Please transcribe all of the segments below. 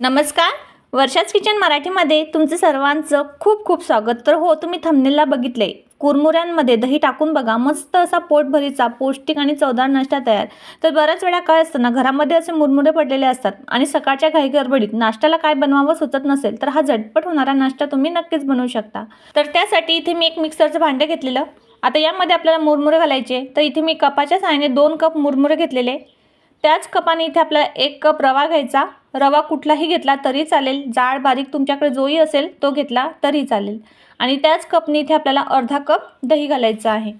नमस्कार. वर्षाच किचन मराठीमध्ये तुमचं सर्वांचं खूप खूप स्वागत. तर हो तुम्ही थंबनेलला बघितले. कुरमुऱ्यांमध्ये दही टाकून बघा. मस्त असा पोटभरीचा पौष्टिक आणि चवदार नाश्ता तयार. तर बऱ्याच वेळा काय असताना घरामध्ये असे मुरमुरे पडलेले असतात आणि सकाळच्या घाई गडबडीत नाश्त्याला काय बनवावं सुचत नसेल तर हा झटपट होणारा नाश्ता तुम्ही नक्कीच बनवू शकता. तर त्यासाठी इथे मी एक मिक्सरचं भांडं घेतलेलं. आता यामध्ये आपल्याला मुरमुरे घालायचे. तर इथे मी कपाच्या सहाय्याने दोन कप मुरमुरे घेतलेले. त्याच कपाने इथे आपल्याला एक कप रवा घ्यायचा. रवा कुठलाही घेतला तरी चालेल. जाड बारीक तुमच्याकडे जोही असेल तो घेतला तरी चालेल. आणि त्याच कपने इथे आपल्याला अर्धा कप दही घालायचं आहे.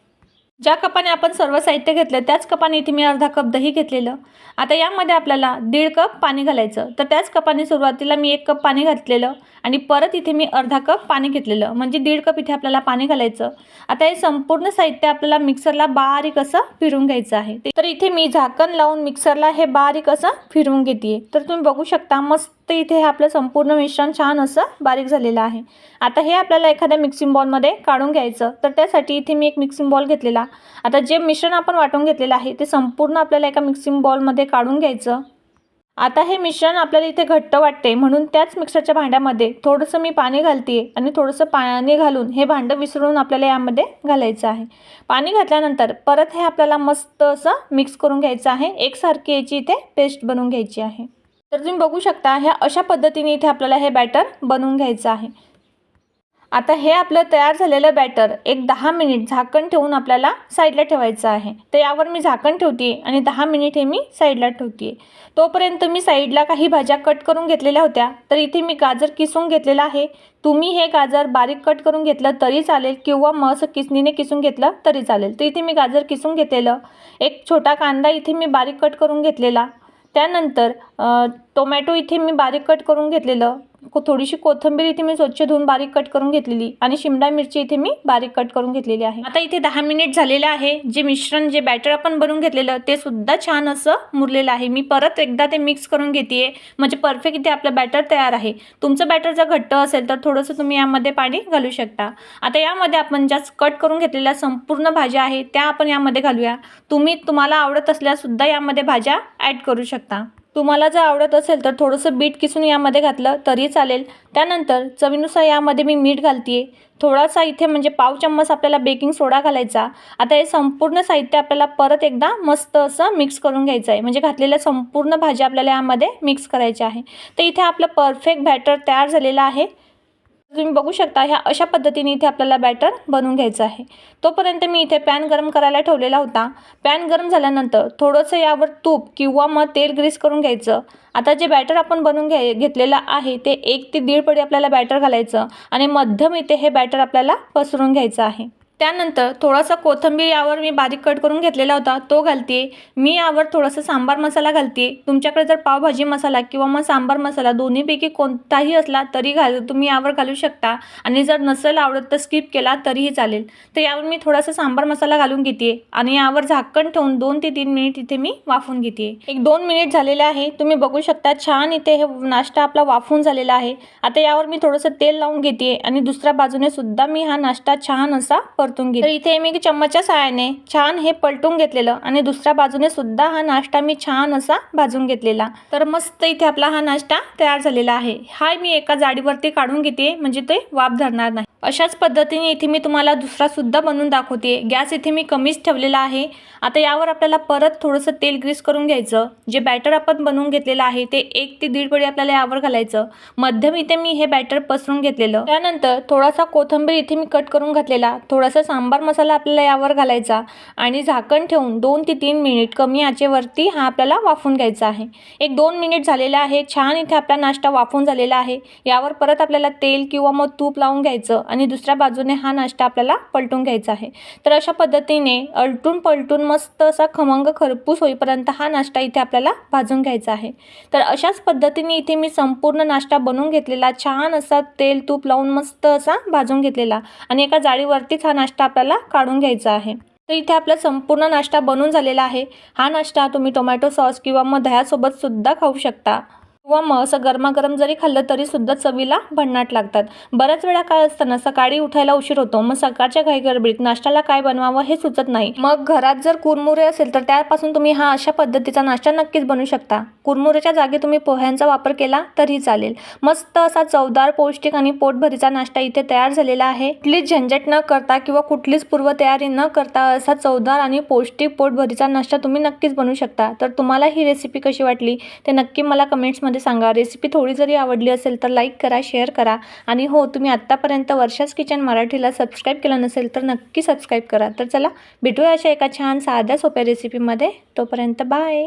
ज्या कपाने आपण सर्व साहित्य घेतलं त्याच कपाने इथे मी अर्धा कप दही घेतलेलं. आता यामध्ये आपल्याला दीड कप पाणी घालायचं. तर त्याच कपाने सुरुवातीला मी एक कप पाणी घातलेलं आणि परत इथे मी अर्धा कप पाणी घेतलेलं. म्हणजे दीड कप इथे आपल्याला पाणी घालायचं. आता हे संपूर्ण साहित्य आपल्याला मिक्सरला बारीक असं फिरून घ्यायचं आहे. तर इथे मी झाकण लावून मिक्सरला हे बारीक असं फिरवून घेते तर तुम्ही बघू शकता मस्त तर इथे हे आपलं संपूर्ण मिश्रण छान असं बारीक झालेलं आहे. आता हे आपल्याला एखाद्या मिक्सिंग बॉलमध्ये काढून घ्यायचं. तर त्यासाठी इथे मी एक मिक्सिंग बॉल घेतलेला. आता जे मिश्रण आपण वाटून घेतलेलं आहे ते संपूर्ण आपल्याला एका मिक्सिंग बॉलमध्ये काढून घ्यायचं. आता हे मिश्रण आपल्याला इथे घट्ट वाटते. म्हणून त्याच मिक्सरच्या भांड्यामध्ये थोडंसं मी पाणी घालते आणि थोडंसं पाणी घालून हे भांडं विसरून आपल्याला यामध्ये घालायचं आहे. पाणी घातल्यानंतर परत हे आपल्याला मस्त असं मिक्स करून घ्यायचं आहे. एकसारखी याची इथे पेस्ट बनवून घ्यायची आहे. तर तुम्ही बघू शकता ह्या अशा पद्धतीने इथे आपल्याला हे बॅटर बनवून घ्यायचं आहे. आता हे आपलं तयार झालेलं बॅटर एक दहा मिनिट झाकण ठेवून आपल्याला साईडला ठेवायचं आहे. तर यावर मी झाकण ठेवते आणि दहा मिनिट हे मी साईडला ठेवते तोपर्यंत मी साईडला काही भाज्या कट करून घेतलेल्या होत्या तर इथे मी गाजर किसून घेतलेलं आहे. तुम्ही हे गाजर बारीक कट करून घेतलं तरी चालेल किंवा मग असं किसणीने किसून घेतलं तरी चालेल. तर इथे मी गाजर किसून घेतलेलं. एक छोटा कांदा इथे मी बारीक कट करून घेतलेला. त्यानंतर टोमॅटो इथे मी बारीक कट करून घेतलेलं. थोडीशी कोथिंबीर इथे मी स्वच्छ धुवून बारीक कट करून घेतलेली आणि शिमला मिरची इथे मी बारीक कट करून घेतलेली आहे. आता इथे दहा मिनिट झालेलं आहे. जे मिश्रण जे बॅटर आपण बनवून घेतलेलं ते सुद्धा छान असं मुरलेलं आहे. मी परत एकदा ते मिक्स करून घेते म्हणजे परफेक्ट इथे आपलं बॅटर तयार आहे. तुमचं बॅटर जर घट्ट असेल तर थोडंसं तुम्ही यामध्ये पाणी घालू शकता. आता यामध्ये आपण ज्या कट करून घेतलेल्या संपूर्ण भाज्या आहे त्या आपण यामध्ये घालूया. तुम्ही तुम्हाला आवडत असल्यासुद्धा यामध्ये भाज्या ॲड करू शकता. तुम्हाला जर आवडत असेल तर थोडंसं बीट किसून यामध्ये घातलं तरी चालेल. त्यानंतर चवीनुसार यामध्ये मी मीठ घालते थोडासा इथे म्हणजे पाव चम्मच आपल्याला बेकिंग सोडा घालायचा. आता हे संपूर्ण साहित्य आपल्याला परत एकदा मस्त असं मिक्स करून घ्यायचं आहे म्हणजे घातलेल्या संपूर्ण भाज्या आपल्याला यामध्ये मिक्स करायच्या आहे. तर इथे आपलं परफेक्ट बॅटर तयार झालेलं आहे. तुम्ही बघू शकता ह्या अशा पद्धतीने इथे आपल्याला बॅटर बनवून घ्यायचं आहे. तोपर्यंत मी इथे पॅन गरम करायला ठेवलेला होता. पॅन गरम झाल्यानंतर थोडंसं यावर तूप किंवा मग तेल ग्रीस करून घ्यायचं. आता जे बॅटर आपण बनवून घ्याय घेतलेलं आहे ते एक ते दीड पडी आपल्याला बॅटर घालायचं आणि मध्यम इथे हे बॅटर आपल्याला पसरून घ्यायचं आहे. त्यानंतर थोडासा कोथिंबीर यावर मी बारीक कट करून घेतलेला होता. तो घालते मी यावर थोडासा सांबार मसाला घालते तुमच्याकडे जर पावभाजी मसाला किंवा मग सांबार मसाला दोन्हीपैकी कोणताही असला तरी घाल तुम्ही यावर घालू शकता. आणि जर नसेल आवडत तर स्किप केला तरीही चालेल. तर यावर मी थोडासा सांबार मसाला घालून घेते आणि यावर झाकण ठेवून दोन ते तीन मिनिट इथे मी वाफून घेते एक दोन मिनिट झालेले आहे. तुम्ही बघू शकता छान इथे हे नाश्ता आपला वाफून झालेला आहे. आता यावर मी थोडंसं तेल लावून घेते आणि दुसऱ्या बाजूने सुद्धा मी हा नाश्ता छान असा परतून घेते. इथे मी चम्मचच्या सहाय्याने छान हे पलटून घेतलेलं आणि दुसऱ्या बाजूने सुद्धा हा नाश्ता मी छान असा भाजून घेतलेला. तर मस्त इथे आपला हा नाश्ता तयार झालेला आहे. हा मी एका जाडीवरती काढून घेते म्हणजे ते वाफ धरणार नाही. अशाच पद्धतीने इथे मी तुम्हाला दुसरा सुद्धा बनवून दाखवते. गॅस इथे मी कमीच ठेवलेला आहे. आता यावर आपल्याला परत थोडंसं तेल ग्रीस करून घ्यायचं. जे बॅटर आपण बनवून घेतलेलं आहे ते एक ते दीड पडी आपल्याला यावर घालायचं. मध्यम इथे मी हे बॅटर पसरून घेतलेलं. त्यानंतर थोडासा कोथिंबीर इथे मी कट करून घातलेला. थोडासा सांबार मसाला आपल्याला यावर घालायचा आणि झाकण ठेवून दोन ते तीन मिनिट कमी आचेवरती हा आपल्याला वाफून घ्यायचा आहे. एक दोन मिनिट झालेला आहे. छान इथे आपला नाश्ता वाफून झालेला आहे. यावर परत आपल्याला तेल किंवा मग तूप लावून घ्यायचं आणि दुसऱ्या बाजूने हा नाश्ता आपल्याला पलटून घ्यायचा आहे. तर अशा पद्धतीने अलटून पलटून मस्त असा खमंग खरपूस होईपर्यंत हा नाश्ता इथे आपल्याला भाजून घ्यायचा आहे. तर अशाच पद्धतीने इथे मी संपूर्ण नाश्ता बनवून घेतलेला छान असा तेल तूप लावून मस्त असा भाजून घेतलेला आणि एका जाळीवरतीच हा नाश्ता नाश्ता आपल्याला काढून घ्यायचा आहे. तर इथे आपला संपूर्ण नाश्ता बनून झालेला आहे. हा नाश्ता तुम्ही टोमॅटो सॉस किंवा मग दह्यासोबत सुद्धा खाऊ शकता. किंवा मग असं गरमागरम जरी खाल्लं तरी सुद्धा चवीला भन्नाट लागतात. बऱ्याच वेळा काय असतं ना सकाळी उठायला उशीर होतो. मग सकाळच्या घाई गडबडीत नाश्त्याला काय बनवावं हे सुचत नाही. मग घरात जर कुरमुरे असेल तर त्यापासून तुम्ही हा अशा पद्धतीचा नाश्ता नक्कीच बनवू शकता. कुरमुरेच्या जागी तुम्ही पोह्यांचा वापर केला तरी चालेल. मस्त असा चवदार पौष्टिक आणि पोटभरीचा नाश्ता इथे तयार झालेला आहे. कुठलीच झंझट न करता किंवा कुठलीच पूर्वतयारी न करता असा चवदार आणि पौष्टिक पोटभरीचा नाश्ता तुम्ही नक्कीच बनवू शकता. तर तुम्हाला ही रेसिपी कशी वाटली? ते नक्की मला कमेंट्समध्ये सांगा. रेसिपी थोडी जरी आवडली असेल तर लाईक करा शेअर करा. आणि हो तुम्ही आत्तापर्यंत वर्षाच किचन मराठीला सबस्क्राईब केलं नसेल तर नक्की सबस्क्राईब करा. तर चला भेटूया अशा एका छान साध्या सोप्या रेसिपीमध्ये तोपर्यंत बाय